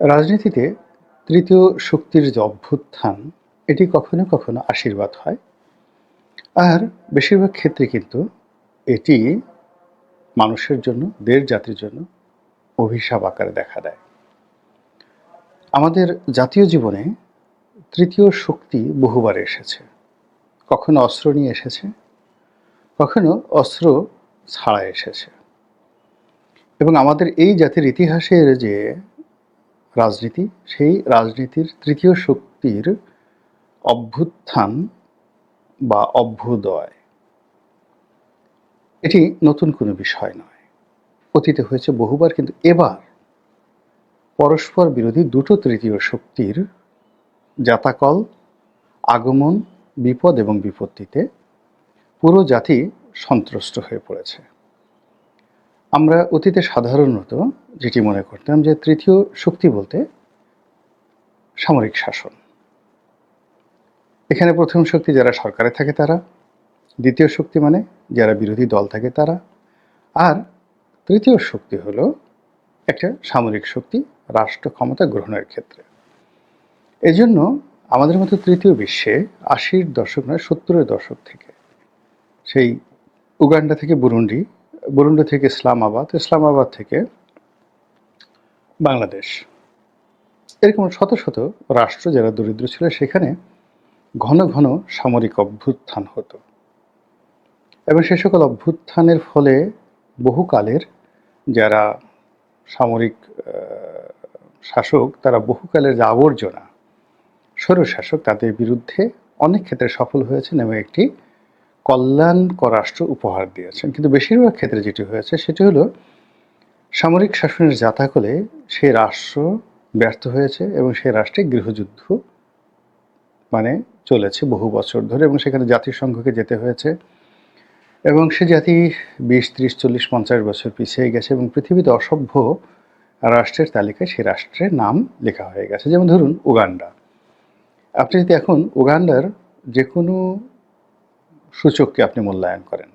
রাজনীতিতে তৃতীয় শক্তির যে অভ্যুত্থান, এটি কখনো কখনো আশীর্বাদ হয়। আর বেশিরভাগ ক্ষেত্রে কিন্তু এটি মানুষের জন্য, দেশ জাতির জন্য অভিশাপ আকারে দেখা দেয়। আমাদের জাতীয় জীবনে তৃতীয় শক্তি বহুবার এসেছে। কখনো অস্ত্র নিয়ে এসেছে, কখনো অস্ত্র ছাড়া এসেছে। এবং আমাদের এই জাতির ইতিহাসের যে রাজনীতি, সেই রাজনীতির তৃতীয় শক্তির অভ্যুত্থান বা অভ্যুদয়। এটি নতুন কোনো বিষয় নয়। অতীতে হয়েছে বহুবার, কিন্তু এবার পরস্পর বিরোধী দুটো তৃতীয় শক্তির জাতাকল, আগমন, বিপদ এবং বিপত্তিতে পুরো জাতি সন্ত্রস্ত হয়ে পড়েছে। আমরা অতীতে সাধারণত যেটি মনে করতাম যে তৃতীয় শক্তি বলতে সামরিক শাসন। এখানে প্রথম শক্তি যারা সরকারে থাকে তারা, দ্বিতীয় শক্তি মানে যারা বিরোধী দল থাকে তারা, আর তৃতীয় শক্তি হলো একটা সামরিক শক্তি রাষ্ট্র ক্ষমতা গ্রহণের ক্ষেত্রে। এজন্য আমাদের মতো তৃতীয় বিশ্বে আশির দশক নয়, সত্তরের দশক থেকে, সেই উগান্ডা থেকে বুরুন্ডি বুরুন্ডি থেকে ইসলামাবাদ ইসলামাবাদ থেকে বাংলাদেশ। এরকম শত শত রাষ্ট্র যারা দরিদ্র ছিল, সেখানে ঘন ঘন সামরিক অভ্যুত্থান হতো। এবং সে সকল অভ্যুত্থানের ফলে বহুকালের যারা সামরিক শাসক, তারা বহুকালের যে আবর্জনা, স্বৈরশাসক, তাদের বিরুদ্ধে অনেক ক্ষেত্রে সফল হয়েছেন এবং একটি কল্যাণকর রাষ্ট্র উপহার দিয়েছেন। কিন্তু বেশিরভাগ ক্ষেত্রে যেটি হয়েছে সেটি হলো সামরিক শাসনের জাতাকলে সেই রাষ্ট্র ব্যর্থ হয়েছে এবং সেই রাষ্ট্রে গৃহযুদ্ধ মানে চলেছে বহু বছর ধরে এবং সেখানে জাতিসংঘকে যেতে হয়েছে এবং সে জাতি বিশ, ত্রিশ, চল্লিশ, পঞ্চাশ বছর পিছিয়ে গেছে এবং পৃথিবীতে অসভ্য রাষ্ট্রের তালিকায় সেই রাষ্ট্রের নাম লেখা হয়ে গেছে। যেমন ধরুন উগান্ডা। আপনি যদি এখন উগান্ডার যে কোনো সূচককে আপনি মূল্যায়ন করেন।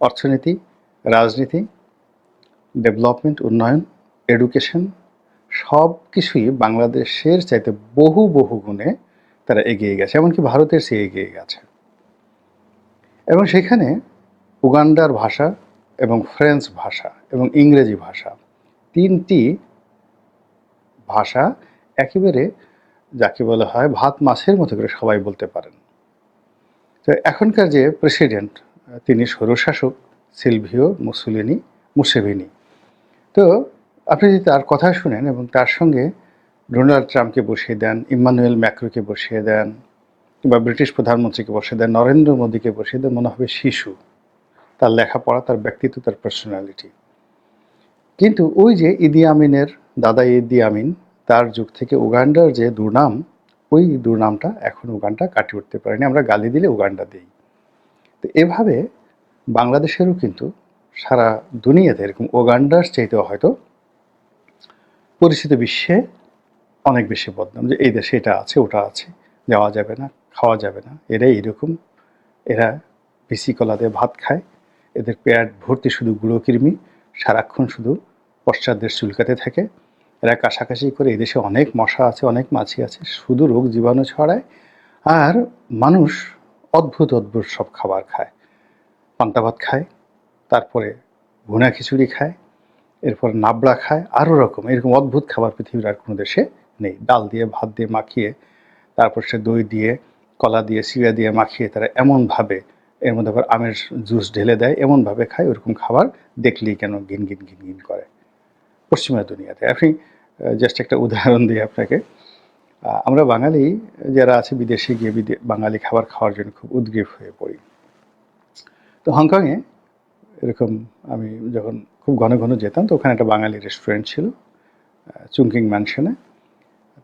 অর্থনীতি, রাজনীতি, ডেভেলপমেন্ট, উন্নয়ন, এডুকেশন সব কিছুই বাংলাদেশের চাইতে বহু বহু গুণে তারা এগিয়ে গেছে, এমনকি ভারতের চেয়ে এগিয়ে গেছে। এবং সেখানে উগান্ডার ভাষা এবং ফ্রেঞ্চ ভাষা এবং ইংরেজি ভাষা তিনটি ভাষা একেবারে যাকে বলা হয় ভাত মাছের মতো করে সবাই বলতে পারেন। তো এখনকার যে প্রেসিডেন্ট, তিনি স্বৈরশাসক সিলভিও মুসুলিনি, মুসেভিনি। তো আপনি যদি তার কথা শুনেন এবং তার সঙ্গে ডোনাল্ড ট্রাম্পকে বসিয়ে দেন ইম্মানুয়েল ম্যাক্রোকে বসিয়ে দেন কিংবা ব্রিটিশ প্রধানমন্ত্রীকে বসিয়ে দেন, নরেন্দ্র মোদীকে বসিয়ে দেন, মনে হবে শিশু। তার লেখাপড়া, তার ব্যক্তিত্ব, তার পার্সোনালিটি কিন্তু ওই যে ইদি আমিনের দাদা ইদি আমিন, তার যুগ থেকে উগান্ডার যে দুর্নাম ওই দুর্নামটা এখন উগান্ডা কাটিয়ে উঠতে পারেনি। আমরা গালি দিলে উগান্ডা দিই। তো এভাবে বাংলাদেশেরও কিন্তু সারা দুনিয়াতে এরকম ওগান্ডার চাইতেও হয়তো পরিচিত বিশ্বে অনেক বেশি বদনাম। যে এই দেশে এটা আছে, ওটা আছে, যাওয়া যাবে না, খাওয়া যাবে না। এরা এরকম। এরা বিসি কলা দিয়ে ভাত খায়। এদের পেট ভর্তি শুধু গুঁড়ো কৃমি, সারাক্ষণ শুধু পশ্চাৎদের চুলকাতে থাকে। এরা কাছাকাছি করে এদেশে অনেক মশা আছে, অনেক মাছি আছে, শুধু রোগ জীবাণু ছড়ায় আর মানুষ অদ্ভুত অদ্ভুত সব খাবার খায়। পান্তা ভাত খায়, তারপরে ভুনা খিচুড়ি খায়, এরপর নাবড়া খায় আরও রকম। এরকম অদ্ভুত খাবার পৃথিবীর আর কোনো দেশে নেই। ডাল দিয়ে, ভাত দিয়ে মাখিয়ে, তারপর সে দই দিয়ে, কলা দিয়ে চিড়া দিয়ে মাখিয়ে তারা এমনভাবে, এর মধ্যে আবার আমের জুস ঢেলে দেয়, এমনভাবে খায়, ওরকম খাবার দেখলেই কেন গিন গিন গিন গিন করে। পশ্চিমা দুনিয়াতে। আপনি জাস্ট একটা উদাহরণ দিই আপনাকে। আমরা বাঙালি যারা আছে, বিদেশে গিয়ে বাঙালি খাবার খাওয়ার জন্য খুব উদ্গ্রীব হয়ে পড়ি। তো হংকংয়ে এরকম আমি যখন খুব ঘন ঘন যেতাম, তো ওখানে একটা বাঙালি রেস্টুরেন্ট ছিল চুংকিং ম্যানশনে।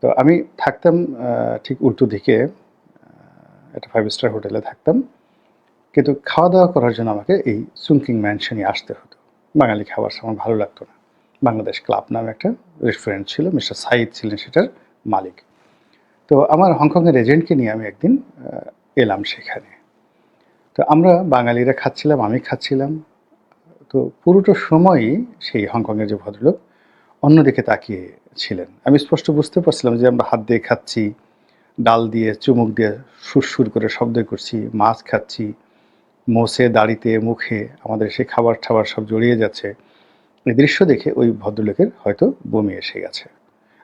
তো আমি থাকতাম ঠিক উল্টো দিকে একটা ফাইভ স্টার হোটেলে থাকতাম। কিন্তু খাওয়া দাওয়া করার জন্য আমাকে এই চুংকিং ম্যানশনই আসতে হতো। বাঙালি খাবার আমার ভালো লাগতো না। বাংলাদেশ ক্লাব নামে একটা রেস্টুরেন্ট ছিল, মিস্টার সাইদ ছিলেন সেটার মালিক। তো আমার হংকংয়ের এজেন্টকে নিয়ে আমি একদিন এলাম সেখানে। তো আমরা বাঙালিরা খাচ্ছিলাম, আমি খাচ্ছিলাম। তো পুরোটা সময়ই সেই হংকংয়ের যে ভদ্রলোক অন্যদিকে তাকিয়ে ছিলেন আমি স্পষ্ট বুঝতে পারছিলাম যে আমরা হাত দিয়ে খাচ্ছি, ডাল দিয়ে, চুমুক দিয়ে, সুরসুর করে শব্দ করছি, মাছ খাচ্ছি মোষে দাড়িতে, মুখে, আমাদের সেই খাবার টাবার সব জড়িয়ে যাচ্ছে। এই দৃশ্য দেখে ওই ভদ্রলোকের হয়তো বমি এসে গেছে।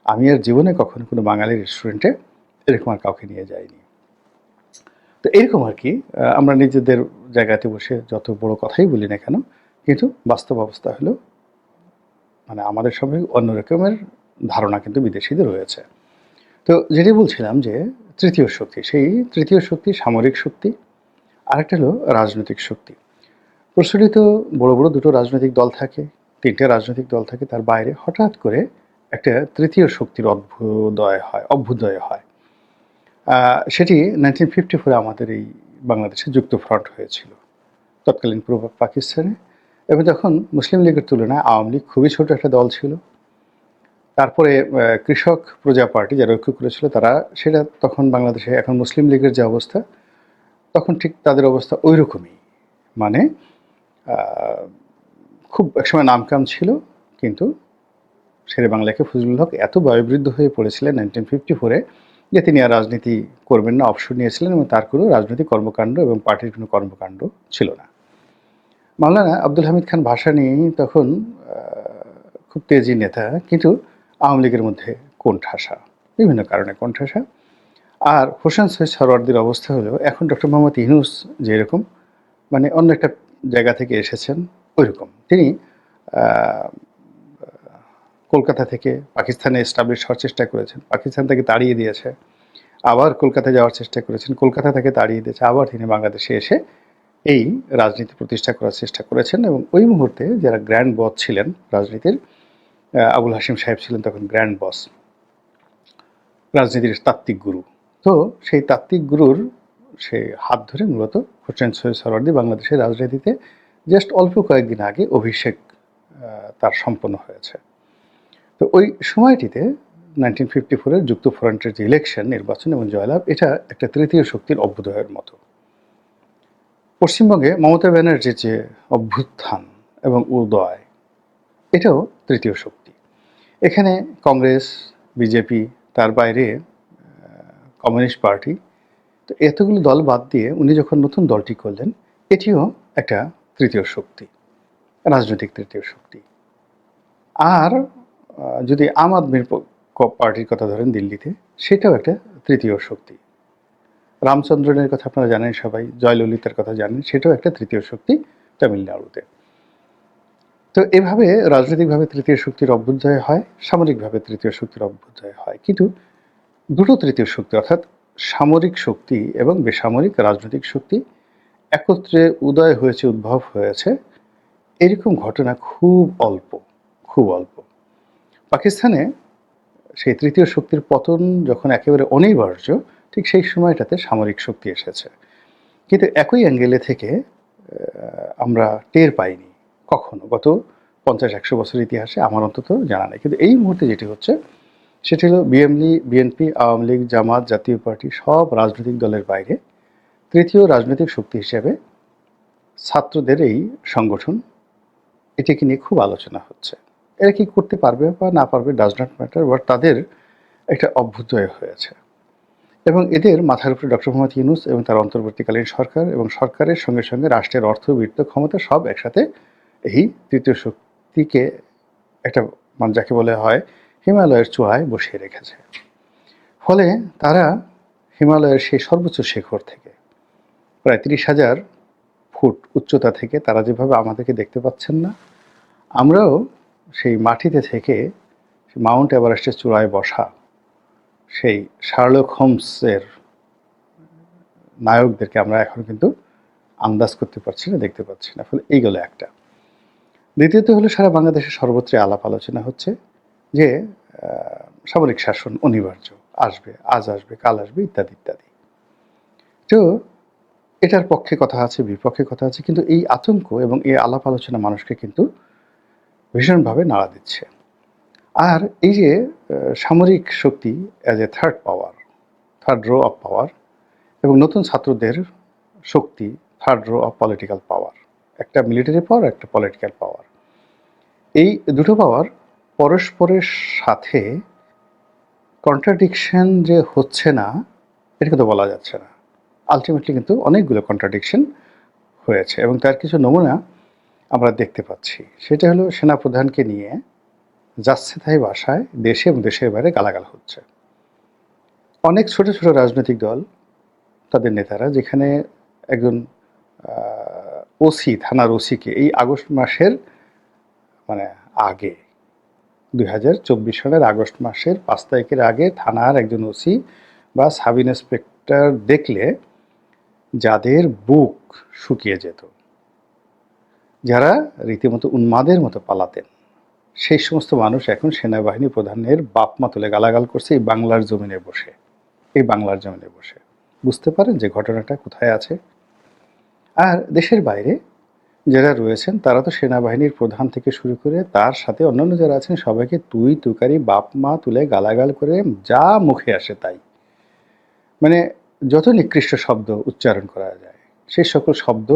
আমি আর জীবনে কখনো কোনো বাঙালি রেস্টুরেন্টে এরকম আর কাউকে নিয়ে যাইনি। তো এরকম আর কি আমরা নিজেদের জায়গাতে বসে যত বড় কথাই বলি না কেন, কিন্তু বাস্তব অবস্থা হলো মানে আমাদের সবাই অন্য রকমের ধারণা কিন্তু বিদেশিদের রয়েছে। তো যেটি বলছিলাম যে, তৃতীয় শক্তি, সেই তৃতীয় শক্তি সামরিক শক্তি, আরেকটা হলো রাজনৈতিক শক্তি। প্রচলিত বড় বড় দুটো রাজনৈতিক দল থাকে তিনটে রাজনৈতিক দল থাকে, তার বাইরে হঠাৎ করে একটা তৃতীয় শক্তির অভ্যুদয় হয় অভ্যুদয় হয়। সেটি নাইনটিন ফিফটি ফোরে আমাদের এই বাংলাদেশে যুক্ত ফ্রন্ট হয়েছিল, তৎকালীন পূর্ব পাকিস্তানে। এবং তখন মুসলিম লীগের তুলনায় আওয়ামী লীগ খুবই ছোট একটা দল ছিল, তারপরে কৃষক প্রজা পার্টি যারা ঐক্য করেছিল, তারা সেটা তখন বাংলাদেশে, এখন মুসলিম লীগের যে অবস্থা, তখন ঠিক তাদের অবস্থা ওই রকমই মানে খুব একসময় নামকাম ছিল, কিন্তু শেরে বাংলাকে ফজলুল হক এত বয়োবৃদ্ধ হয়ে পড়েছিলেন নাইনটিন ফিফটি ফোরে যে তিনি আর রাজনীতি করবেন না অবসর নিয়েছিলেন এবং তার কোনো রাজনৈতিক কর্মকাণ্ড এবং পার্টির কোনো কর্মকাণ্ড ছিল না। মাওলানা আব্দুল হামিদ খান ভাষা নিয়ে তখন খুব তেজি নেতা, কিন্তু আওয়ামী লীগের মধ্যে কোণঠাসা, বিভিন্ন কারণে কোণঠাসা। আর হোসেন সৈয়দ সরওয়ার্দির অবস্থা হলো, এখন ডক্টর মোহাম্মদ ইউনুস যেরকম মানে অন্য একটা জায়গা থেকে এসেছেন ওইরকম। তিনি কলকাতা থেকে পাকিস্তানে এস্টাবলিশ হওয়ার চেষ্টা করেছেন। পাকিস্তান থেকে তাড়িয়ে দিয়েছে। আবার কলকাতা যাওয়ার চেষ্টা করেছেন। কলকাতা থেকে তাড়িয়ে দিয়েছে। আবার তিনি বাংলাদেশে এসে এই রাজনীতি প্রতিষ্ঠা করার চেষ্টা করেছেন এবং ওই মুহূর্তে যারা গ্র্যান্ড বস ছিলেন রাজনীতির আবুল হাসিম সাহেব ছিলেন তখন গ্র্যান্ড বস রাজনীতির তাত্ত্বিক গুরু। তো সেই তাত্ত্বিক গুরুর সে হাত ধরে মূলত হোসেন সৈয়দ সরওয়ার্দি বাংলাদেশের রাজনীতিতে জাস্ট অল্প কয়েকদিন আগে অভিষেক তার সম্পন্ন হয়েছে। তো ওই সময়টিতে নাইনটিন ফিফটি ফোরের যুক্ত ফ্রন্টের যে ইলেকশন নির্বাচন এবং জয়লাভ, এটা একটা তৃতীয় শক্তির অভ্যুদয়ের মতো। পশ্চিমবঙ্গে মমতা ব্যানার্জির যে অভ্যুত্থান এবং উদয়, এটাও তৃতীয় শক্তি। এখানে কংগ্রেস, বিজেপি, তার বাইরে কমিউনিস্ট পার্টি, তো এতগুলো দল বাদ দিয়ে উনি যখন নতুন দলটি করলেন, এটিও একটা তৃতীয় শক্তি, রাজনৈতিক তৃতীয় শক্তি। আর যদি আম আদমির পার্টির কথা ধরেন দিল্লিতে, সেটাও একটা তৃতীয় শক্তি। রামচন্দ্রনের কথা আপনারা জানেন সবাই, জয়ললিতার কথা জানেন, সেটাও একটা তৃতীয় শক্তি তামিলনাড়ুতে। তো এভাবে রাজনৈতিকভাবে তৃতীয় শক্তির অভ্যুদয় হয়, সামরিকভাবে তৃতীয় শক্তির অভ্যুদয় হয়। কিন্তু দুটো তৃতীয় শক্তি, অর্থাৎ সামরিক শক্তি এবং বেসামরিক রাজনৈতিক শক্তি একত্রে উদয় হয়েছে, উদ্ভব হয়েছে। এরকম ঘটনা খুব অল্প খুব অল্প। পাকিস্তানে সেই তৃতীয় শক্তির পতন যখন একেবারে অনিবার্য, ঠিক সেই সময়টাতে সামরিক শক্তি এসেছে। কিন্তু একই অ্যাঙ্গেলে থেকে আমরা টের পাইনি কখনো। গত পঞ্চাশ, একশো বছর ইতিহাসে আমার অন্তত জানা নেই। কিন্তু এই মুহূর্তে যেটি হচ্ছে, সেটি হলো বিএমলি BNP, Awami League, Jamaat, Jatiya Party, সব রাজনৈতিক দলের বাইরে তৃতীয় রাজনৈতিক শক্তি হিসেবে ছাত্রদের এই সংগঠন, এটিকে নিয়ে খুব আলোচনা হচ্ছে। এরা কি করতে পারবে বা না পারবে ডাজ নট ম্যাটার বাট তাদের একটা অভ্যুদয় হয়েছে। এবং এদের মাথার উপরে ডক্টর মোহাম্মদ ইউনুস এবং তার অন্তর্বর্তীকালীন সরকার এবং সরকারের সঙ্গে সঙ্গে রাষ্ট্রের অর্থ, বৃত্ত ক্ষমতা সব একসাথে এই তৃতীয় শক্তিকে একটা মানে যাকে বলে হয় হিমালয়ের চূড়ায় বসিয়ে রেখেছে। ফলে তারা হিমালয়ের সেই সর্বোচ্চ শেখর থেকে প্রায় তিরিশ হাজার ফুট উচ্চতা থেকে তারা যেভাবে আমাদেরকে দেখতে পাচ্ছেন না, আমরাও সেই মাটিতে থেকে মাউন্ট এভারেস্টের চূড়ায় বসা সেই শার্লক হোমসের নায়কদেরকে আমরা এখন কিন্তু আন্দাজ করতে পারছি না, দেখতে পাচ্ছি না। ফলে এইগুলো একটা। দ্বিতীয়ত হলো সারা বাংলাদেশের সর্বত্রই আলাপ আলোচনা হচ্ছে যে সামরিক শাসন অনিবার্য, আসবে, আজ আসবে, কাল আসবে, ইত্যাদি ইত্যাদি। তো এটার পক্ষে কথা আছে, বিপক্ষে কথা আছে, কিন্তু এই আতঙ্ক এবং এই আলাপ আলোচনা মানুষকে কিন্তু ভীষণভাবে নাড়া দিচ্ছে। আর এই যে সামরিক শক্তি as a third power third row of power এবং নতুন ছাত্রদের শক্তি third row of political power একটা মিলিটারি পাওয়ার একটা পলিটিক্যাল পাওয়ার এই দুটো পাওয়ার পরস্পরের সাথে কন্ট্রাডিকশন যে হচ্ছে না এটা কিন্তু বলা যাচ্ছে না। আলটিমেটলি কিন্তু অনেকগুলো কন্ট্রাডিকশন হয়েছে এবং তার কিছু নমুনা আমরা দেখতে পাচ্ছি। সেটা হলো সেনাপ্রধানকে নিয়ে যাচ্ছে তাই ভাষায় দেশে এবং দেশের বাইরে গালাগাল হচ্ছে। অনেক ছোট ছোট রাজনৈতিক দল তাদের নেতারা যেখানে একজন ওসি, থানার ওসিকে এই আগস্ট মাসের মানে আগে, দুই হাজার চব্বিশ সালের আগস্ট মাসের পাঁচ তারিখের আগে থানার একজন ওসি বা সাব ইন্সপেক্টর দেখলে যাদের বুক শুকিয়ে যেত, যারা রীতিমতো উন্মাদের মতো পালাতেন। সেই সমস্ত মানুষ এখন সেনাবাহিনী প্রধানের বাপমা তুলে গালাগাল করছে এই বাংলার জমিনে বসে, এই বাংলার জমিনে বসে। বুঝতে পারেন যে ঘটনাটা কোথায় আছে? আর দেশের বাইরে যারা রয়েছেন, তারা তো সেনাবাহিনীর প্রধান থেকে শুরু করে তার সাথে অন্যান্য যারা আছেন, সবাইকে তুই তুকারি বাপ মা তুলে গালাগাল করে যা মুখে আসে তাই। মানে যত নিকৃষ্ট শব্দ উচ্চারণ করা যায় সেই সকল শব্দ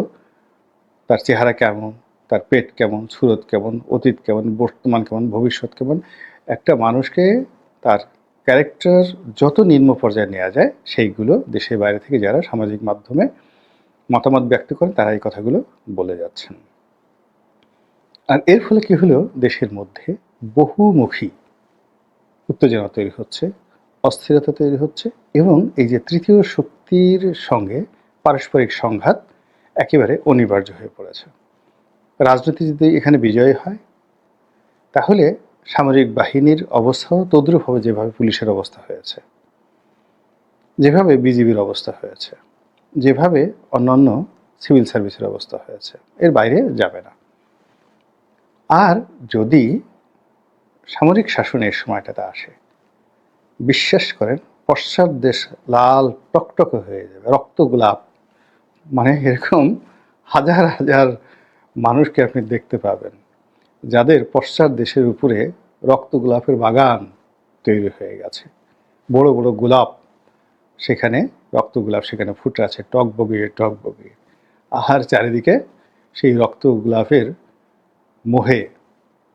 তার চেহারা কেমন, তার পেট কেমন, সুরত কেমন, অতীত কেমন, বর্তমান কেমন, ভবিষ্যৎ কেমন, একটা মানুষকে তার ক্যারেক্টার যত নিম্ন পর্যায়ে নেওয়া যায়, সেইগুলো দেশের বাইরে থেকে যারা সামাজিক মাধ্যমে মতামত ব্যক্ত করেন, তারা এই কথাগুলো বলে যাচ্ছেন। আর এর ফলে কি হলো? দেশের মধ্যে বহুমুখী উত্তেজনা তৈরি হচ্ছে, অস্থিরতা তৈরি হচ্ছে এবং এই যে তৃতীয় শক্তির সঙ্গে পারস্পরিক সংঘাত একেবারে অনিবার্য হয়ে পড়েছে। রাজনীতি যদি এখানে বিজয় হয়, তাহলে সামরিক বাহিনীর অবস্থাও তদ্রুপ হবে যেভাবে পুলিশের অবস্থা হয়েছে। যেভাবে বিজিবির অবস্থা হয়েছে, যেভাবে অন্যান্য সিভিল সার্ভিসের অবস্থা হয়েছে, এর বাইরে যাবে না। আর যদি সামরিক শাসনের সময়টাতে আসে, বিশ্বাস করেন পশ্চাৎ দেশ লাল টকটকে হয়ে যাবে, রক্ত গোলাপ। মানে এরকম হাজার হাজার মানুষকে আপনি দেখতে পাবেন, যাদের পশ্চাৎ দেশের উপরে রক্ত গোলাপের বাগান তৈরি হয়ে গেছে। বড় বড় গোলাপ সেখানে, রক্ত গোলাপ সেখানে ফুটে আছে, টক বগিয়ে টক বগিয়ে আহার চারিদিকে সেই রক্ত গোলাপের মোহে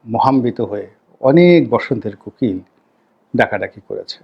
মহাম্বিত হয়ে অনেক বসন্তের কোকিল ডাকাডাকি করেছে।